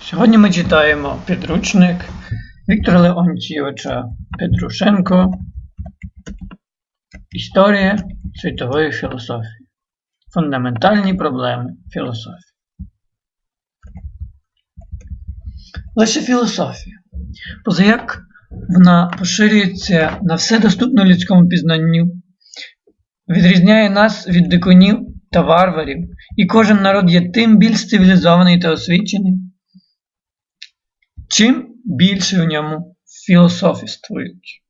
Сьогодні ми читаємо підручник Віктора Леонтійовича Петрушенко Історія світової філософії. Фундаментальні проблеми філософії. Лише філософія. Позаяк вона поширюється на все доступне людському пізнанню, відрізняє нас від дикунів та варварів, і кожен народ є тим більш цивілізований та освічений, чим більше в ньому філософіствують.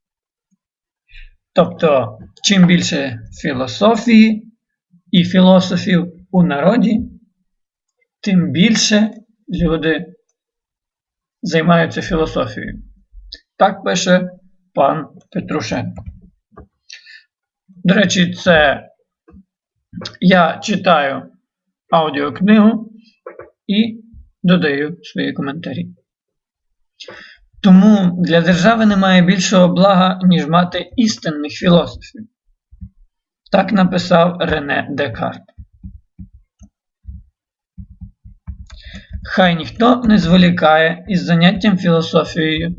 Тобто, чим більше філософії і філософів у народі, тим більше люди займаються філософією. Так пише пан Петрушенко. До речі, це я читаю аудіокнигу і додаю свої коментарі. Тому для держави немає більшого блага, ніж мати істинних філософів. Так написав Рене Декарт. Хай ніхто не зволікає із заняттям філософією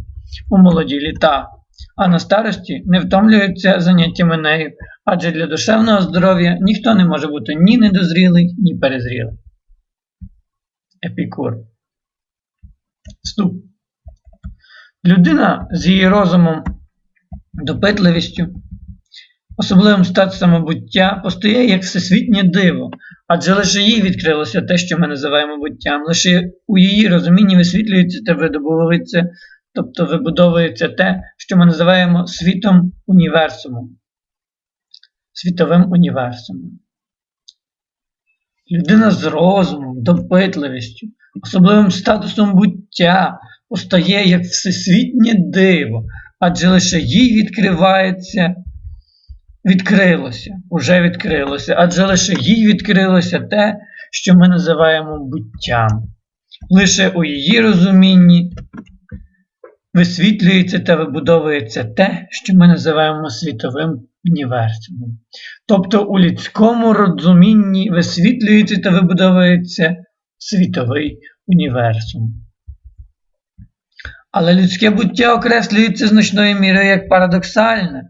у молоді літа, а на старості не втомлюється заняттями нею, адже для душевного здоров'я ніхто не може бути ні недозрілий, ні перезрілий. Епікур. Вступ. Людина з її розумом, допитливістю, особливим статусом самобуття постає як всесвітнє диво, адже лише їй відкрилося те, що ми називаємо буттям, лише у її розумінні висвітлюється та видобувається, тобто вибудовується те, що ми називаємо світом універсумом, світовим універсумом. Людина з розумом, допитливістю, особливим статусом буття постає як всесвітнє диво, адже лише їй відкривається, відкрилося, уже відкрилося, адже лише їй відкрилося те, що ми називаємо буттям. Лише у її розумінні висвітлюється та вибудовується те, що ми називаємо світовим універсумом. Тобто у людському розумінні висвітлюється та вибудовується світовий універсум. Але людське буття окреслюється значною мірою як парадоксальне.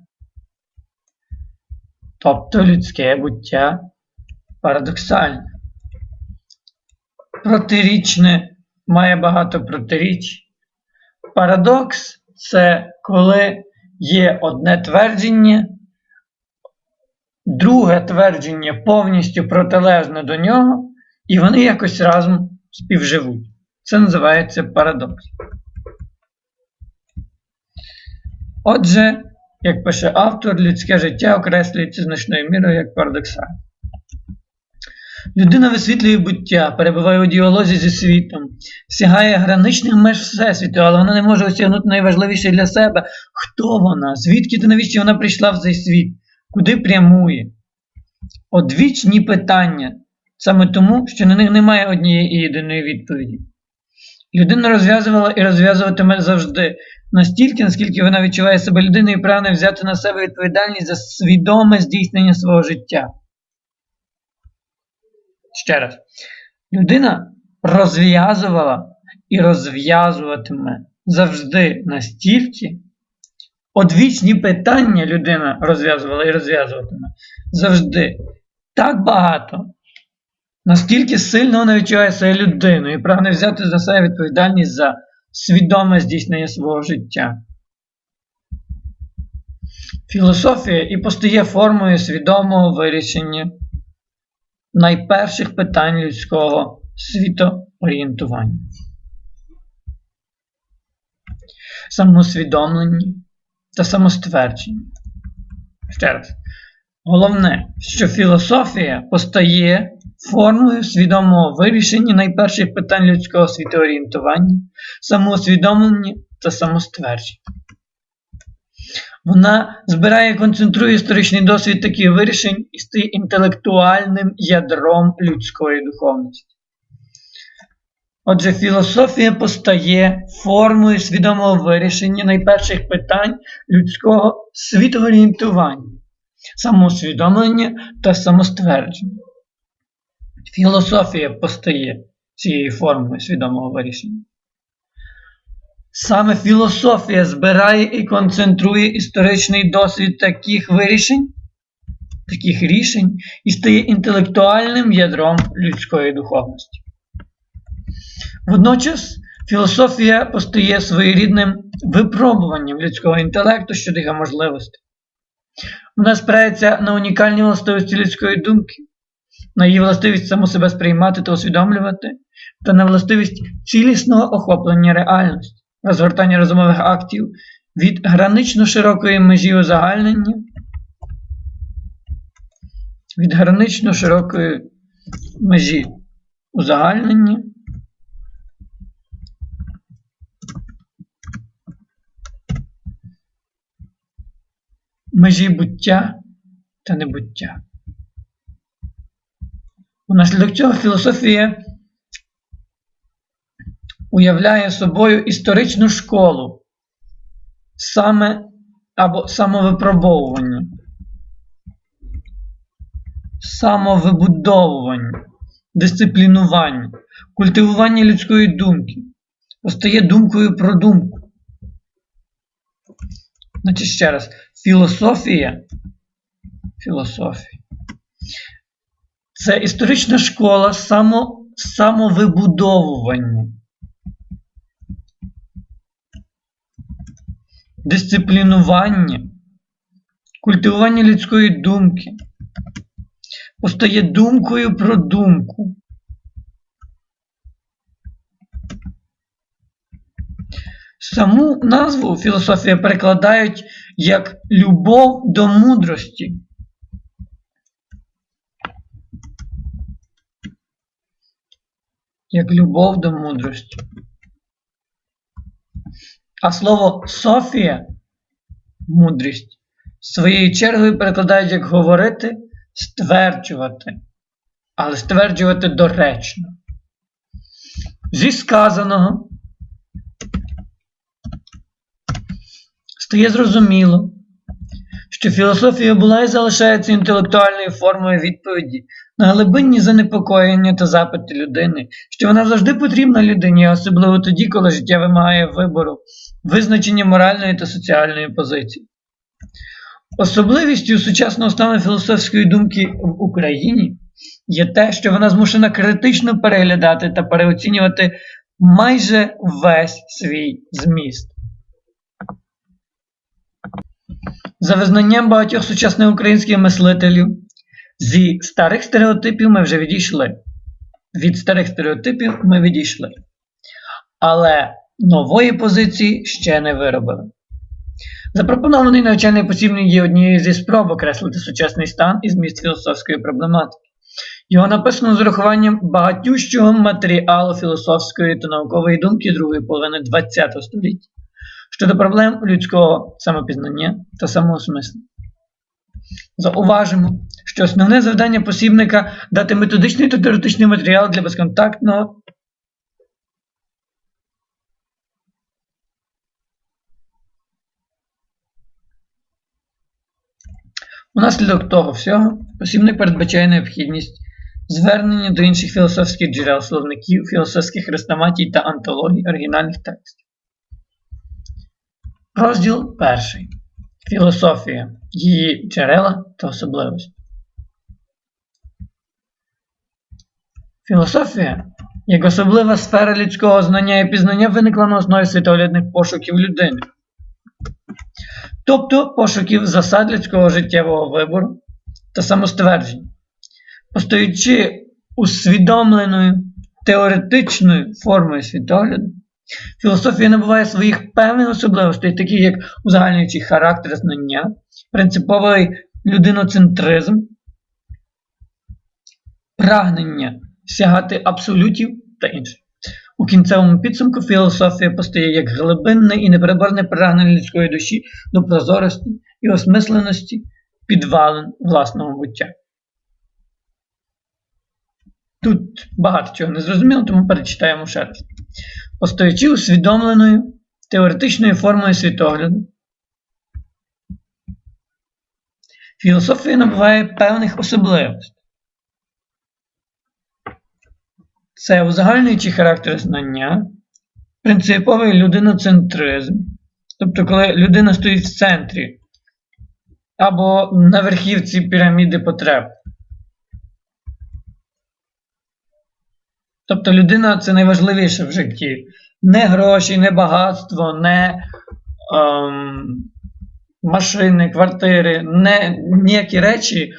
Тобто людське буття парадоксальне. Протирічне має багато протиріч. Парадокс це коли є одне твердження, друге твердження повністю протилежне до нього, і вони якось разом співживуть. Це називається парадокс. Отже, як пише автор, людське життя окреслюється значною мірою як парадоксальне. Людина висвітлює буття, перебуває у діалозі зі світом, сягає граничних меж Всесвіту, але вона не може осягнути найважливіше для себе, хто вона, звідки та навіщо вона прийшла в цей світ, куди прямує. Одвічні питання, саме тому, що на них немає однієї і єдиної відповіді. Людина розв'язувала і розв'язуватиме завжди, настільки, наскільки вона відчуває себе людиною і прагне взяти на себе відповідальність за свідоме здійснення свого життя. Ще раз, людина розв'язувала і розв'язуватиме завжди настільки, одвічні питання людина розв'язувала і розв'язуватиме завжди так багато, наскільки сильно вона відчуває себе людиною і прагне взяти за себе відповідальність за свідоме здійснення свого життя. Філософія і постає формою свідомого вирішення найперших питань людського світоорієнтування. Самосвідомлення та самоствердження. Ще раз. Головне, що філософія постає формою свідомого вирішення найперших питань людського світоорієнтування, самоусвідомлення та самоствердження. Вона збирає і концентрує історичний досвід таких вирішень і стає інтелектуальним ядром людської духовності. Отже, філософія постає формою свідомого вирішення найперших питань людського світоорієнтування, самоусвідомлення та самоствердження. Філософія постає цією формою свідомого вирішення. Саме філософія збирає і концентрує історичний досвід таких вирішень, таких рішень і стає інтелектуальним ядром людської духовності. Водночас філософія постає своєрідним випробуванням людського інтелекту щодо його можливостей. Вона спирається на унікальні властивості людської думки, на її властивість саму себе сприймати та усвідомлювати, та на властивість цілісного охоплення реальності, розгортання розумових актів від гранично широкої межі узагальнення, від гранично широкої межі узагальнення межі буття та небуття. Унаслідок цього філософія уявляє собою історичну школу саме або самовипробовування, самовибудовування, дисциплінування, культивування людської думки, постає думкою про думку. Значить, ще раз, філософія, філософія це історична школа само, самовибудовування, дисциплінування, культивування людської думки, постає думкою про думку. Саму назву філософія перекладають як любов до мудрості. Як любов до мудрості. А слово Софія мудрість своєю чергою перекладають як говорити, стверджувати, але стверджувати доречно. Зі сказаного стає зрозуміло, що філософія була і залишається інтелектуальною формою відповіді на глибинні занепокоєння та запити людини, що вона завжди потрібна людині, особливо тоді, коли життя вимагає вибору, визначення моральної та соціальної позиції. Особливістю сучасного стану філософської думки в Україні є те, що вона змушена критично переглядати та переоцінювати майже весь свій зміст. За визнанням багатьох сучасних українських мислителів, зі старих стереотипів ми вже відійшли. Від старих стереотипів ми відійшли. Але нової позиції ще не виробили. Запропонований навчальний посібник є однією зі спроб окреслити сучасний стан і зміст філософської проблематики. Його написано з урахуванням багатющого матеріалу філософської та наукової думки другої половини ХХ століття щодо проблем людського самопізнання та самоосмислення. Зауважимо, що основне завдання посібника дати методичний та теоретичний матеріал для безконтактного Унаслідок того всього, посібник передбачає необхідність звернення до інших філософських джерел, словників, філософських хрестоматій та антологій оригінальних текстів. Розділ перший. Філософія. Її джерела та особливості. Філософія як особлива сфера людського знання і пізнання виникла на основі світоглядних пошуків людини. Тобто пошуків засад людського життєвого вибору та самоствердження, постаючи усвідомленою теоретичною формою світогляду, Філософія набуває своїх певних особливостей, такі як узагальнюючий характер знання, принциповий людиноцентризм, прагнення сягати абсолютів та інше. У кінцевому підсумку філософія постає як глибинне і непереборне прагнення людської душі до прозорості і осмисленості підвалин власного буття. Тут багато чого не зрозуміло, тому перечитаємо ще раз постаючи усвідомленою теоретичною формою світогляду, філософія набуває певних особливостей. Це узагальнюючий характер знання, принциповий людиноцентризм. Тобто, коли людина стоїть в центрі або на верхівці піраміди потреб. Тобто людина це найважливіше в житті. Не гроші, не багатство, не ем, машини, квартири, не ніякі речі,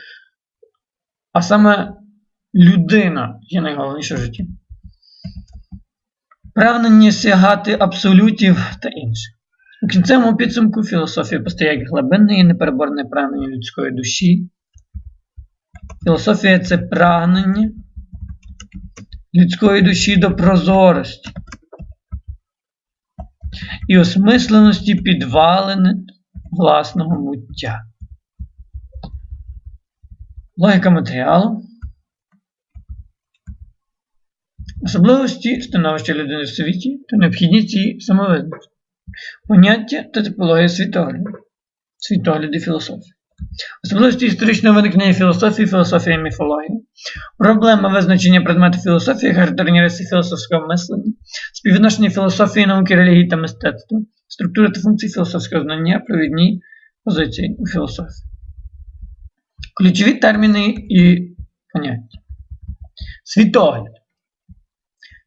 а саме людина є найголовніше в житті. Прагнення сягати абсолютів та інше. У кінцевому підсумку філософія постає як глибинне і непереборне прагнення людської душі. Філософія це прагнення людської душі до прозорості і осмисленості підвалини власного буття. Логіка матеріалу. Особливості становища людини в світі та необхідність її самовизначення. Поняття та типологія світогляду. Світогляди філософії. Особливості історичного виникнення філософії, філософія і міфологія. Проблема визначення предмету філософії, характерні риси філософського мислення, співвідношення філософії, науки, релігії та мистецтва, структура та функції філософського знання, провідні позиції у філософії. Ключові терміни і поняття. Світогляд.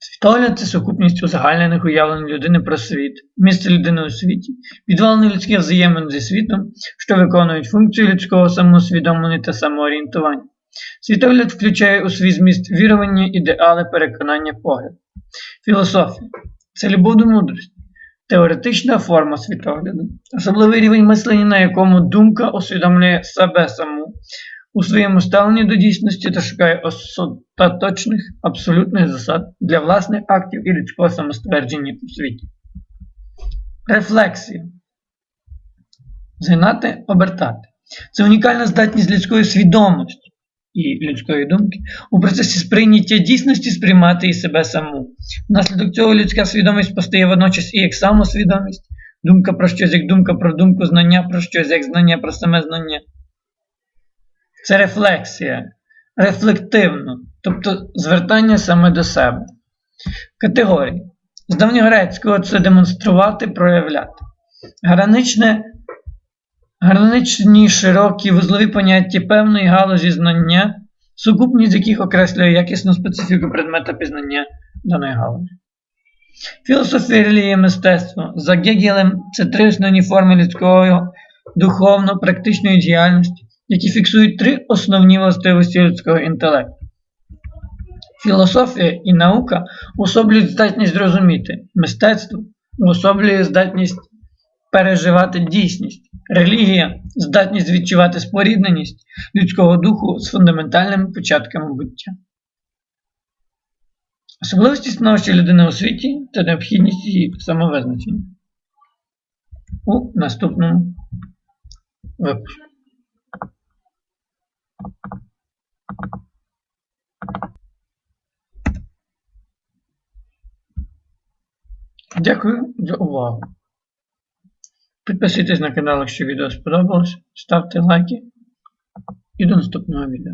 Світогляд це сукупність узагальнених уявлень людини про світ, місце людини у світі, підвалини людських взаємин зі світом, що виконують функцію людського самоусвідомлення та самоорієнтування. Світогляд включає у свій зміст вірування, ідеали, переконання, погляд. Філософія це любов до мудрості, теоретична форма світогляду, особливий рівень мислення, на якому думка усвідомлює себе саму у своєму ставленні до дійсності та шукає остаточних абсолютних засад для власних актів і людського самоствердження у світі. Рефлексія. Згинати, обертати. Це унікальна здатність людської свідомості і людської думки у процесі сприйняття дійсності сприймати і себе саму. Внаслідок цього людська свідомість постає водночас і як самосвідомість, думка про щось як думка про думку, знання про щось як знання про саме знання. Це рефлексія, рефлективно, тобто звертання саме до себе. Категорії. З давньогрецького це демонструвати, проявляти. Граничне, Граничні широкі вузлові поняття певної галузі знання, сукупність яких окреслює якісну специфіку предмета пізнання даної галузі. Філософія релігія мистецтво. За Гегелем це три основні форми людської духовно-практичної діяльності, які фіксують три основні властивості людського інтелекту. Філософія і наука уособлюють здатність зрозуміти, мистецтво уособлює здатність переживати дійсність, релігія здатність відчувати спорідненість людського духу з фундаментальними початками буття. Особливості становища людини у світі та необхідність її самовизначення. У наступному випуску. Дякую за увагу. Підписуйтесь на канал, якщо відео сподобалось, ставте лайки і до наступного відео.